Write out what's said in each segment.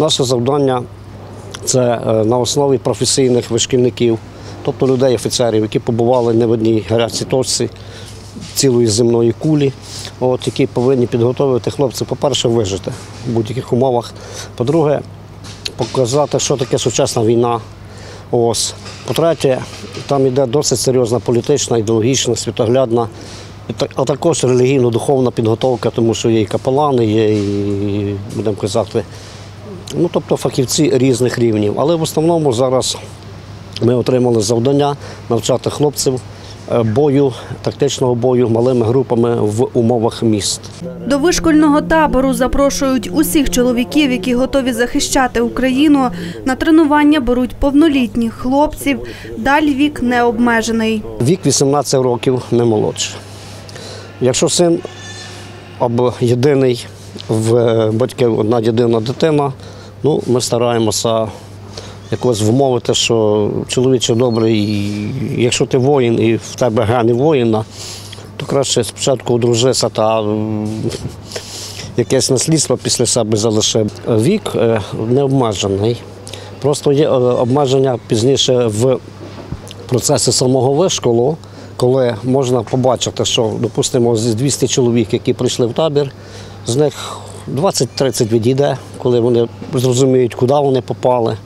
Наше завдання це е, на основі професійних вишкільників, тобто людей, офіцерів, які побували не в одній гарячій точці цілої земної кулі, от, які повинні підготовити хлопців, по-перше, вижити в будь-яких умовах. По-друге, показати, що таке сучасна війна. Ось. По-третє, там йде досить серйозна політична, ідеологічна, світоглядна, а також релігійно-духовна підготовка, тому що є і капелани, є і, будемо казати, ну, тобто фахівці різних рівнів. Але в основному зараз ми отримали завдання навчати хлопців е, бою, тактичного бою малими групами в умовах міст. До вишкольного табору запрошують усіх чоловіків, які готові захищати Україну. На тренування беруть повнолітніх хлопців. Далі вік не обмежений. Вік 18 років не молодше. Якщо син або єдиний в е, батьків одна єдина дитина, ну, ми стараємося якось вмовити, що чоловіче добрий, якщо ти воїн і в тебе гени воїна, то краще спочатку одружися та якесь наслідство після себе залиши. Вік е, не обмежений. Просто є е, обмеження пізніше в процесі самого вишколу, коли можна побачити, що, допустимо, з 200 чоловік, які прийшли в табір, з них 20-30 відійде, коли вони зрозуміють, куди вони попали.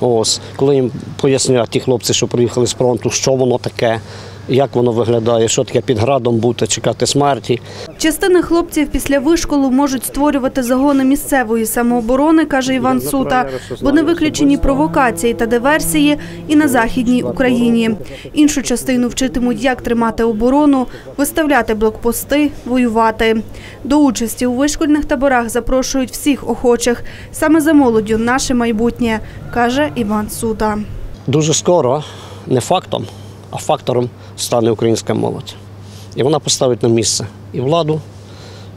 Ось, коли їм пояснюють ті хлопці, що приїхали з фронту, що воно таке, як воно виглядає, що таке під градом бути, чекати смерті. Частина хлопців після вишколу можуть створювати загони місцевої самооборони, каже Іван Сута, бо не виключені провокації та диверсії і на західній Україні. Іншу частину вчитимуть, як тримати оборону, виставляти блокпости, воювати. До участі у вишкольних таборах запрошують всіх охочих. Саме за молоддю наше майбутнє, каже Іван Сута. Дуже скоро не фактом, а фактором стане українська молодь. І вона поставить на місце і владу,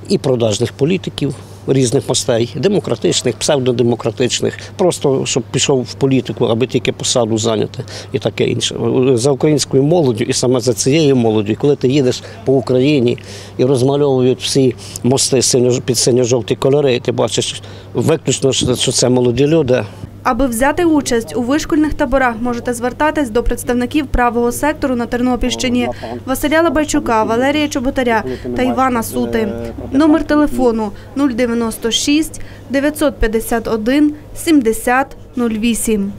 і продажних політиків різних мастей, демократичних, псевдодемократичних, просто щоб пішов в політику, аби тільки посаду зайняти і таке інше. За українською молоддю і саме за цією молоддю, коли ти їдеш по Україні і розмальовують всі мости під синьо-жовті кольори, і ти бачиш виключно, що це молоді люди. Аби взяти участь у вишкільних таборах, можете звертатись до представників правого сектору на Тернопільщині Василя Лабайчука, Валерія Чоботаря та Івана Сути. Номер телефону 096 951 70 08.